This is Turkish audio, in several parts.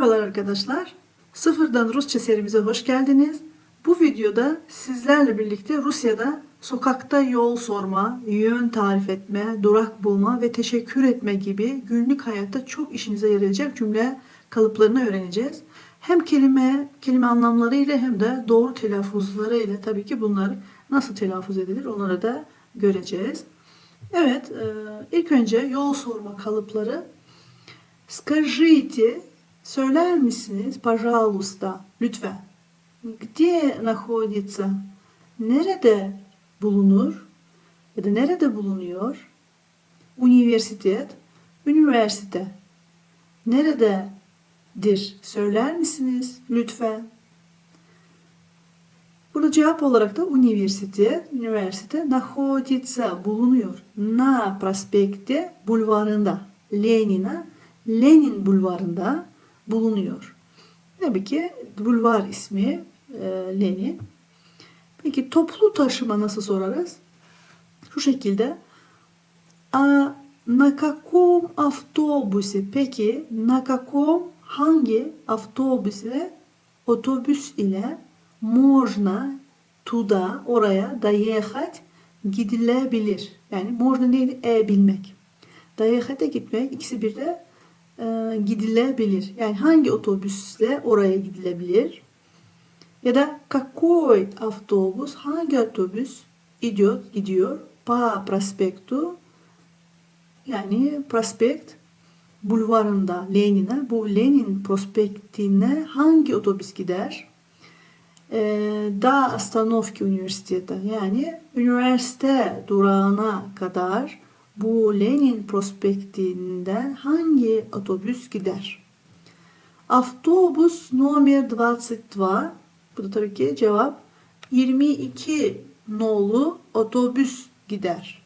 Merhabalar arkadaşlar. Sıfırdan Rusça serimize hoş geldiniz. Bu videoda sizlerle birlikte Rusya'da sokakta yol sorma, yön tarif etme, durak bulma ve teşekkür etme gibi günlük hayatta çok işinize yarayacak cümle kalıplarını öğreneceğiz. Hem kelime, kelime anlamları ile hem de doğru telaffuzları ile tabii ki bunlar nasıl telaffuz edilir onları da göreceğiz. Evet, e, ilk önce yol sorma kalıpları. Скажите, söyler misiniz? Пожалуйста, lütfen. Где находится? Nerede bulunur? Ya da nerede bulunuyor? Üniversitet, üniversite. Nerededir? Söyler misiniz? Lütfen. Burada cevap olarak da üniversite, üniversite находится, bulunuyor. Na prospekte bulvarında. Lenina, Lenin bulvarında bulunuyor. Tabii ki bulvar ismi e, Lenin. Peki toplu taşıma nasıl sorarız? Şu şekilde. A на каком автобусе? Peki на каком hangi avtobüse otobüs ile можно tуда oraya доехать gidilebilir. Yani можно neydi? E bilmek. Doyehat'e gitmek ikisi bir de e, gidilebilir. Yani hangi otobüsle oraya gidilebilir? Ya da какой автобус hangi otobüs idiot gidiyor по проспекту yani prospekt bulvarında Lenin'e bu Lenin prospektine hangi otobüs gider? Ee, da Остановки üniversitede yani üniversite durağına kadar bu Lenin prospektinden hangi otobüs gider? Avtobus numara 22. Bu da tabii ki cevap 22 nolu otobüs gider.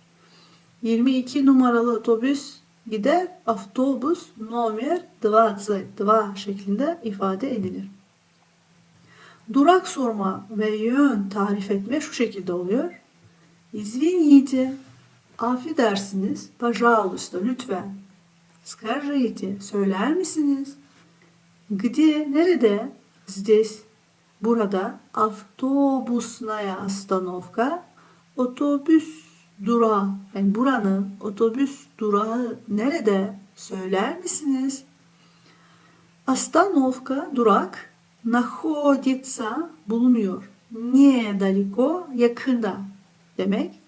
22 numaralı otobüs gider. Avtobus numara 22 şeklinde ifade edilir. Durak sorma ve yön tarif etme şu şekilde oluyor. Извините, affedersiniz, пожалуйста, lütfen. Скажите, söyler misiniz? Где, nerede? Здесь, burada. Автобусная остановка, otobüs durağı. Yani buranın otobüs durağı nerede? Söyler misiniz? Остановка, durak, находится, bulunuyor. Недалеко, yakında demek.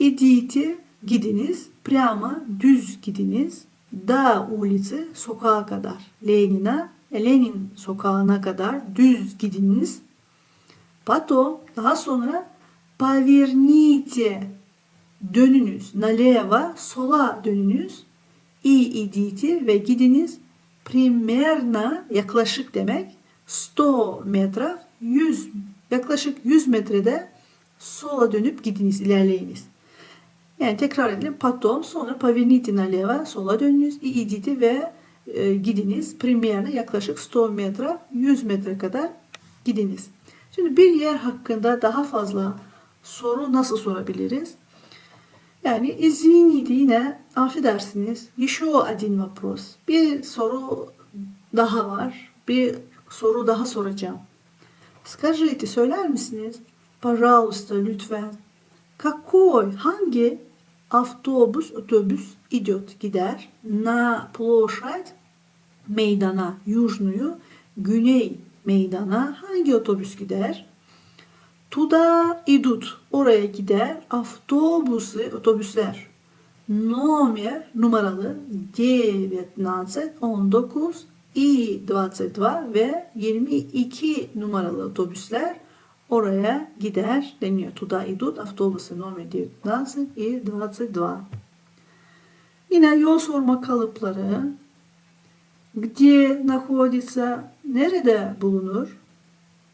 Идите, gidiniz. Prямо, düz gidiniz. Da ulici, sokağa kadar. Lenina, Lenin sokağına kadar düz gidiniz. Потом, daha sonra поверните, dönünüz. Налево, sola dönünüz. И идите ve gidiniz. Примерно, yaklaşık demek. 100 metre, 100, yaklaşık 100 metrede sola dönüp gidiniz, ilerleyiniz. Yani tekrar edelim. Потом, sonra поверните налево, sola dönünüz. И идите ve e, gidiniz. Примерно yaklaşık 100 metre, 100 metre kadar gidiniz. Şimdi bir yer hakkında daha fazla soru nasıl sorabiliriz? Yani извините yine affedersiniz. Еще один вопрос. Bir soru daha var. Bir soru daha soracağım. Скажите, söyler misiniz? Пожалуйста, lütfen. Какой, hangi avtobüs, otobüs идет, gider na площадь meydana, южную, güney meydana hangi otobüs gider? Tuda idut, oraya gider. Avtobusu, otobüsler. Номер, numaralı 19, 19 i 22 ve 22 numaralı otobüsler oraya gider deniyor. Tуда идут автобусы номер 19 и 22. Yine yol sorma kalıpları. Где находится? Nerede bulunur?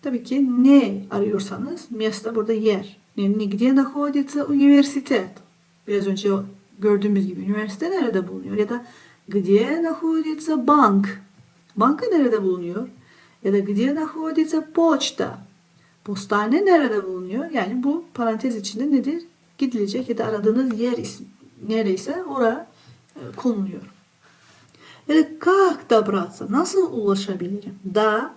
Tabii ki ne arıyorsanız место burada yer. Yani где находится университет? Biraz önce gördüğümüz gibi üniversite nerede bulunuyor? Ya da где находится банк? Banka nerede bulunuyor? Ya da где находится почта? Postane nerede bulunuyor? Yani bu parantez içinde nedir? Gidilecek ya da aradığınız yer ismi, nereyse oraya e, konuluyor. Ya da как добраться? Nasıl ulaşabilirim? Da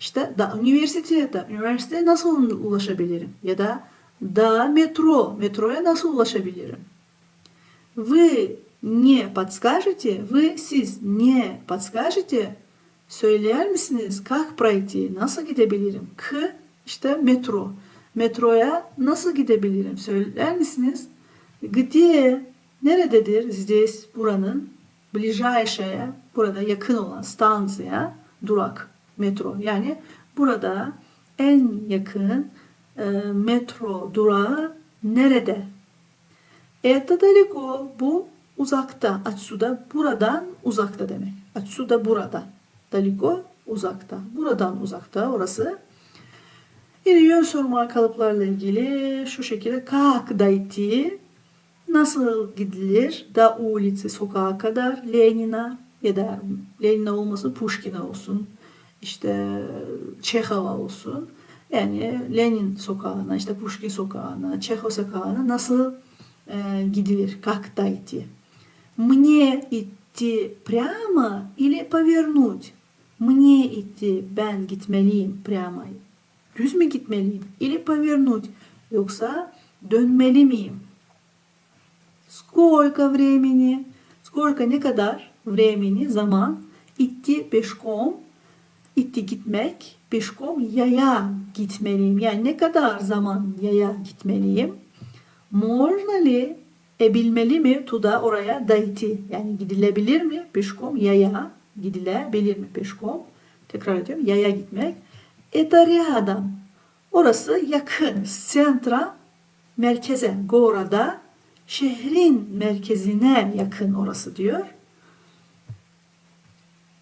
işte da üniversiteye da üniversiteye nasıl ulaşabilirim? Ya da da metro, metroya nasıl ulaşabilirim? Вы не подскажете? Вы siz не подскажете? Söyler misiniz? Как пройти? Nasıl gidebilirim? K işte metro. Metroya nasıl gidebilirim? Söyler misiniz? Где? Nerededir? Здесь buranın ближайшая burada yakın olan станция durak metro. Yani burada en yakın e, metro durağı nerede? Это далеко. Bu uzakta. Atsuda buradan uzakta demek. Atsuda burada. Далеко uzakta. Buradan uzakta orası. Yine yön sorma kalıplarla ilgili şu şekilde как дойти nasıl gidilir da ulici sokağa kadar Lenina ya da Lenina olmasın Pushkin'a olsun işte Çehova olsun yani Lenin sokağına işte Pushkin sokağına Çehov sokağına nasıl e, gidilir как дойти мне идти прямо или повернуть мне идти ben gitmeliyim прямо düz mü gitmeliyim или повернуть yoksa dönmeli miyim Сколько времени? Сколько ne kadar? Времени, zaman. İtti пешком. İtti gitmek. Пешком yaya gitmeliyim. Yani ne kadar zaman yaya gitmeliyim? Можно ли? E bilmeli mi? Tuda oraya dayти. Yani gidilebilir mi? Пешком yaya. Gidilebilir mi? Пешком. Tekrar ediyorum. Yaya gitmek. Это рядом. Orası yakın. Centra merkeze. Gora'da şehrin merkezine yakın orası diyor.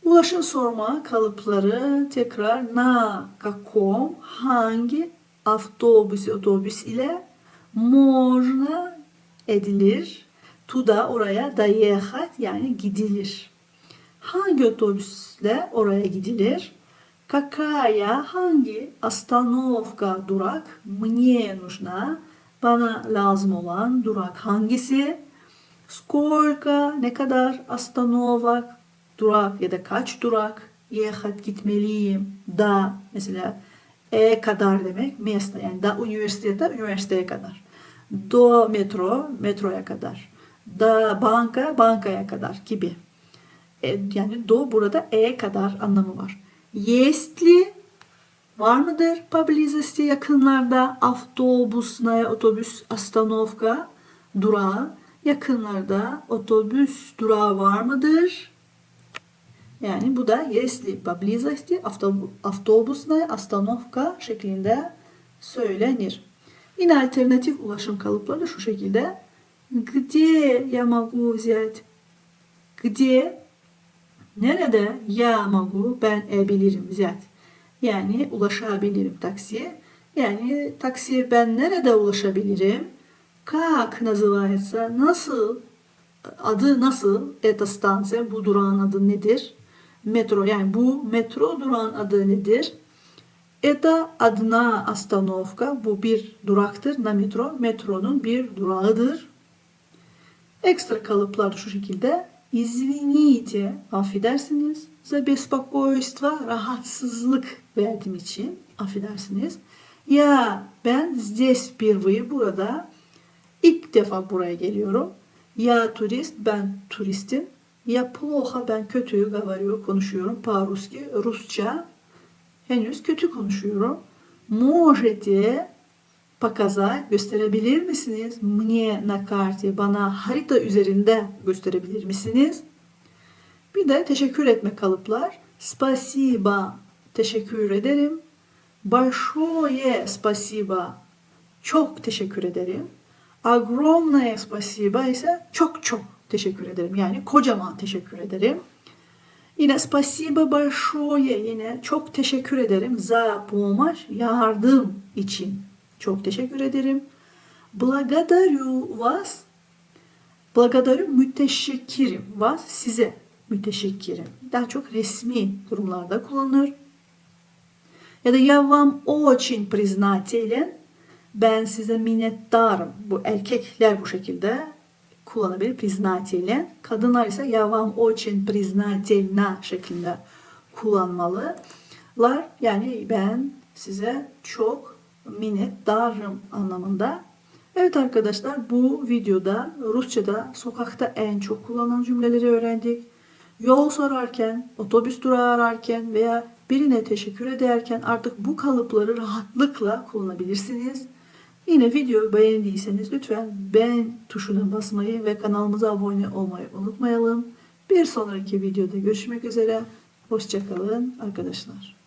Ulaşım sorma kalıpları tekrar na kakom hangi avtobüs otobüs ile можно edilir. Tuda oraya dayehat yani gidilir. Hangi otobüsle oraya gidilir? Какая hangi остановка durak мне нужна bana lazım olan durak hangisi? Сколько ne kadar остановок durak ya da kaç durak ехать gitmeliyim da mesela e kadar demek место yani da üniversitede üniversiteye kadar do metro metroya kadar da banka bankaya kadar gibi e, yani do burada e kadar anlamı var. Yestli Var mıdır поблизости yakınlarda автобусная otobüs остановка durağı yakınlarda otobüs durağı var mıdır? Yani bu da если поблизости автобусная остановка şeklinde söylenir. Yine alternatif ulaşım kalıpları şu şekilde. Где я могу взять? Где? Nerede? Я могу ben e bilirim взять. Yani ulaşabilirim taksiye. Yani taksiye ben nerede ulaşabilirim? Как называется? Nasıl? Adı nasıl? Eta stanse. Bu durağın adı nedir? Metro. Yani bu metro durağın adı nedir? Eta adına остановка. Bu bir duraktır. Na metro. Metronun bir durağıdır. Ekstra kalıplar şu şekilde. Извините, affedersiniz. За беспокойство, rahatsızlık verdiğim için affedersiniz. Ya ben здесь впервые burada ilk defa buraya geliyorum. Ya turist ben turistim. Ya плохо ben kötü говорю konuşuyorum. По-русски Rusça henüz kötü konuşuyorum. Можете показать gösterebilir misiniz? Мне на карте bana harita üzerinde gösterebilir misiniz? Bir de teşekkür etme kalıplar. Spasiba teşekkür ederim. Большое спасибо çok teşekkür ederim. Огромное спасибо ise çok çok teşekkür ederim. Yani kocaman teşekkür ederim. Yine спасибо большое yine çok teşekkür ederim. За помощь yardım için çok teşekkür ederim. Благодарю вас. Благодарю müteşekkirim. Вас size müteşekkirim. Daha çok resmi durumlarda kullanılır. Ya da я вам очень признателен. Ben size minnettarım. Bu erkekler bu şekilde kullanabilir признателен. Kadınlar ise я вам очень признательна şeklinde kullanmalılar. Yani ben size çok minnettarım anlamında. Evet arkadaşlar bu videoda Rusça'da sokakta en çok kullanılan cümleleri öğrendik. Yol sorarken, otobüs durağı ararken veya birine teşekkür ederken artık bu kalıpları rahatlıkla kullanabilirsiniz. Yine videoyu beğendiyseniz lütfen beğen tuşuna basmayı ve kanalımıza abone olmayı unutmayalım. Bir sonraki videoda görüşmek üzere. Hoşçakalın arkadaşlar.